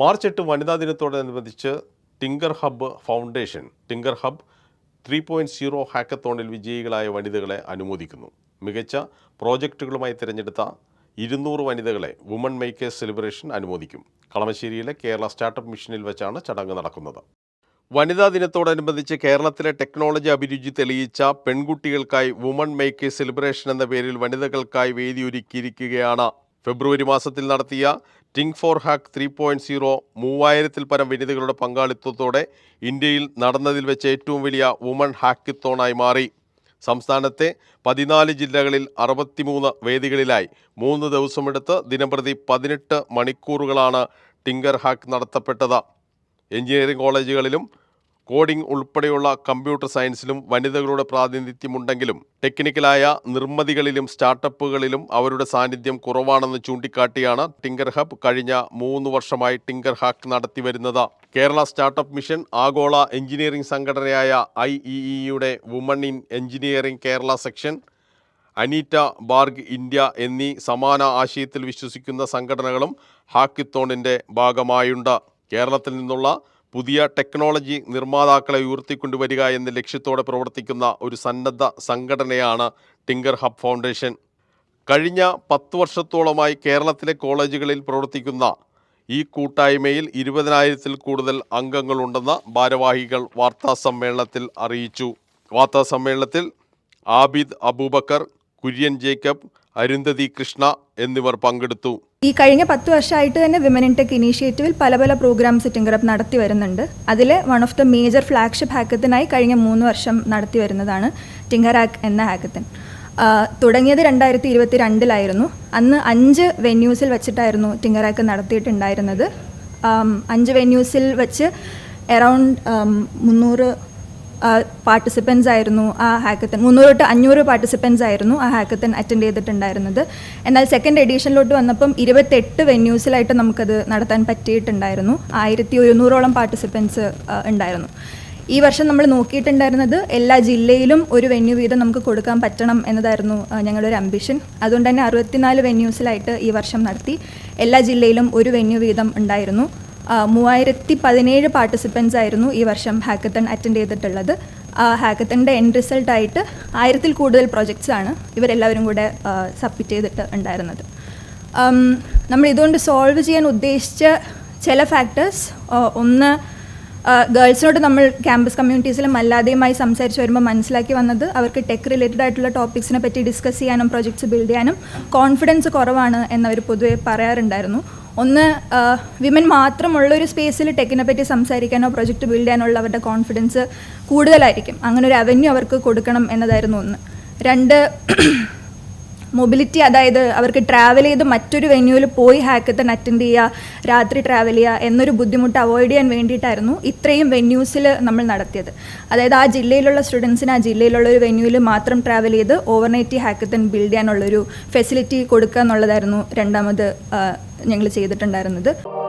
March എട്ട് വനിതാ ദിനത്തോടനുബന്ധിച്ച് Tinker hub foundation Tinker hub three point zero ഹാക്കത്തോണിൽ വിജയികളായ വനിതകളെ അനുമോദിക്കുന്നു. മികച്ച പ്രോജക്റ്റുകളുമായി തിരഞ്ഞെടുത്ത ഇരുന്നൂറ് വനിതകളെ വുമൺ മേക്കേഴ്സ് സെലിബ്രേഷൻ അനുമോദിക്കും. കളമശ്ശേരിയിലെ കേരള സ്റ്റാർട്ടപ്പ് മിഷനിൽ വെച്ചാണ് ചടങ്ങ് നടക്കുന്നത്. വനിതാ ദിനത്തോടനുബന്ധിച്ച് കേരളത്തിലെ ടെക്നോളജി അഭിരുചി തെളിയിച്ച പെൺകുട്ടികൾക്കായി വുമൺ മേക്കേഴ്സ് സെലിബ്രേഷൻ എന്ന പേരിൽ വനിതകൾക്കായി വേദിയൊരുക്കിയിരിക്കുകയാണ് ഫെബ്രുവരി മാസത്തിൽ നടത്തിയ Tink Her Hack three point zero മൂവായിരത്തിൽ പരം വനിതകളുടെ പങ്കാളിത്തത്തോടെ ഇന്ത്യയിൽ നടന്നതിൽ വെച്ച് ഏറ്റവും വലിയ വുമൺ ഹാക്കിത്തോണായി മാറി. സംസ്ഥാനത്തെ പതിനാല് ജില്ലകളിൽ അറുപത്തിമൂന്ന് വേദികളിലായി. മൂന്ന് ദിവസമെടുത്ത് ദിനംപ്രതി പതിനെട്ട് മണിക്കൂറുകളാണ് ടിങ്കർ ഹാക്ക് നടത്തപ്പെട്ടത്. എഞ്ചിനീയറിംഗ് കോളേജുകളിലും കോഡിംഗ് ഉൾപ്പെടെയുള്ള കമ്പ്യൂട്ടർ സയൻസിലും വനിതകളുടെ പ്രാതിനിധ്യമുണ്ടെങ്കിലും ടെക്നിക്കലായ നിർമ്മിതികളിലും സ്റ്റാർട്ടപ്പുകളിലും അവരുടെ സാന്നിധ്യം കുറവാണെന്ന് ചൂണ്ടിക്കാട്ടിയാണ് ടിങ്കർ ഹബ് കഴിഞ്ഞ മൂന്ന് വർഷമായി ടിങ്കർ ഹാക്ക് നടത്തിവരുന്നത് കേരള സ്റ്റാർട്ടപ്പ് മിഷൻ ആഗോള എഞ്ചിനീയറിംഗ് സംഘടനയായ ഐ ഇ ഇയുടെ woman in engineering Kerala section Anita Borg India എന്നീ സമാന ആശയത്തിൽ വിശ്വസിക്കുന്ന സംഘടനകളും ഹാക്കിത്തോണിന്റെ ഭാഗമായുണ്ട്. കേരളത്തിൽ നിന്നുള്ള പുതിയ ടെക്നോളജി നിർമ്മാതാക്കളെ ഉയർത്തിക്കൊണ്ടുവരിക എന്ന ലക്ഷ്യത്തോടെ പ്രവർത്തിക്കുന്ന ഒരു സന്നദ്ധ സംഘടനയാണ് ടിങ്കർ ഹബ് ഫൗണ്ടേഷൻ. കഴിഞ്ഞ പത്ത് വർഷത്തോളമായി കേരളത്തിലെ കോളേജുകളിൽ പ്രവർത്തിക്കുന്ന ഈ കൂട്ടായ്മയിൽ ഇരുപതിനായിരത്തിൽ കൂടുതൽ അംഗങ്ങളുണ്ടെന്ന് ഭാരവാഹികൾ വാർത്താസമ്മേളനത്തിൽ അറിയിച്ചു. വാർത്താസമ്മേളനത്തിൽ ആബിദ് അബൂബക്കർ കുര്യൻ ജേക്കബ് അരുന്ധതി കൃഷ്ണ എന്നിവർ പങ്കെടുത്തു. ഈ കഴിഞ്ഞ പത്ത് വർഷമായിട്ട് തന്നെ വിമൻ ഇൻ ടെക് ഇനീഷ്യേറ്റീവിൽ പല പല പ്രോഗ്രാംസ് ടിങ്കറപ്പ് നടത്തി വരുന്നുണ്ട്. അതിൽ one of the major flagship ഹാക്കത്തിനായി കഴിഞ്ഞ മൂന്ന് വർഷം നടത്തി വരുന്നതാണ് ടിങ്കർ ഹാക്ക് എന്ന ഹാക്കത്തൻ തുടങ്ങിയത് രണ്ടായിരത്തി ഇരുപത്തി രണ്ടിലായിരുന്നു അന്ന് അഞ്ച് വെന്യൂസിൽ വെച്ചിട്ടായിരുന്നു ടിങ്കർ ഹാക്ക് നടത്തിയിട്ടുണ്ടായിരുന്നത് അഞ്ച് വെന്യൂസിൽ വെച്ച് എറൗണ്ട് മുന്നൂറ് പാർട്ടിസിപ്പൻസ് ആയിരുന്നു ആ ഹാക്കത്തൻ മുന്നൂറ് തൊട്ട് അഞ്ഞൂറ് പാർട്ടിസിപ്പൻസ് ആയിരുന്നു ആ ഹാക്കത്തൻ അറ്റൻഡ് ചെയ്തിട്ടുണ്ടായിരുന്നത്. എന്നാൽ സെക്കൻഡ് എഡീഷനിലോട്ട് വന്നപ്പം ഇരുപത്തെട്ട് വെന്യൂസിലായിട്ട് നമുക്കത് നടത്താൻ പറ്റിയിട്ടുണ്ടായിരുന്നു. ആയിരത്തി ഒരുന്നൂറോളം പാർട്ടിസിപ്പൻസ് ഉണ്ടായിരുന്നു. ഈ വർഷം നമ്മൾ നോക്കിയിട്ടുണ്ടായിരുന്നത് എല്ലാ ജില്ലയിലും ഒരു വെന്യൂ വീതം നമുക്ക് കൊടുക്കാൻ പറ്റണം എന്നതായിരുന്നു ഞങ്ങളുടെ ഒരു അംബിഷൻ അതുകൊണ്ട് തന്നെ അറുപത്തിനാല് വെന്യൂസിലായിട്ട് ഈ വർഷം നടത്തി. എല്ലാ ജില്ലയിലും ഒരു വെന്യൂ വീതം ഉണ്ടായിരുന്നു. മൂവായിരത്തി പതിനേഴ് പാർട്ടിസിപ്പൻസ് ആയിരുന്നു ഈ വർഷം ഹാക്കത്തൺ അറ്റൻഡ് ചെയ്തിട്ടുള്ളത്. ഹാക്കത്തണിന്റെ എൻഡ് റിസൾട്ടായിട്ട് ആയിരത്തിൽ കൂടുതൽ പ്രോജക്ട്സ് ആണ് ഇവരെല്ലാവരും കൂടെ സബ്മിറ്റ് ചെയ്തിട്ട് ഉണ്ടായിരുന്നത്. നമ്മൾ ഇതുകൊണ്ട് സോൾവ് ചെയ്യാൻ ഉദ്ദേശിച്ച ചില ഫാക്ടേഴ്സ് ഒന്ന് ഗേൾസിനോട് നമ്മൾ ക്യാമ്പസ് കമ്മ്യൂണിറ്റീസിലും അല്ലാതെയുമായി സംസാരിച്ച് വരുമ്പോൾ മനസ്സിലാക്കി വന്നത് അവർക്ക് ടെക് റിലേറ്റഡ് ആയിട്ടുള്ള ടോപ്പിക്സിനെ പറ്റി ഡിസ്കസ് ചെയ്യാനും പ്രൊജക്ട്സ് ബിൽഡ് ചെയ്യാനും കോൺഫിഡൻസ് കുറവാണ് എന്നവർ പൊതുവെ പറയാറുണ്ടായിരുന്നു. ഒന്ന് വിമൻ മാത്രമുള്ള ഒരു സ്പേസിൽ ടെക്കിനെ പറ്റി സംസാരിക്കാനോ പ്രൊജക്റ്റ് ബിൽഡ് ചെയ്യാനുള്ള അവരുടെ കോൺഫിഡൻസ് കൂടുതലായിരിക്കും. അങ്ങനെ ഒരു അവന്യൂ അവർക്ക് കൊടുക്കണം എന്നതായിരുന്നു ഒന്ന്. രണ്ട് മൊബിലിറ്റി അതായത് അവർക്ക് ട്രാവൽ ചെയ്ത് മറ്റൊരു വെന്യൂവിൽ പോയി ഹാക്കത്തൺ അറ്റൻഡ് ചെയ്യുക രാത്രി ട്രാവൽ ചെയ്യുക എന്നൊരു ബുദ്ധിമുട്ട് അവോയ്ഡ് ചെയ്യാൻ വേണ്ടിയിട്ടായിരുന്നു ഇത്രയും വെന്യൂസിൽ നമ്മൾ നടത്തിയത്. അതായത് ആ ജില്ലയിലുള്ള സ്റ്റുഡൻസിന് ആ ജില്ലയിലുള്ള ഒരു വെന്യൂവിൽ മാത്രം ട്രാവൽ ചെയ്ത് ഓവർനൈറ്റ് ഹാക്കത്തൺ ബിൽഡ് ചെയ്യാനുള്ളൊരു ഫെസിലിറ്റി കൊടുക്കുക എന്നുള്ളതായിരുന്നു രണ്ടാമത് ഞങ്ങൾ ചെയ്തിട്ടുണ്ടായിരുന്നത്.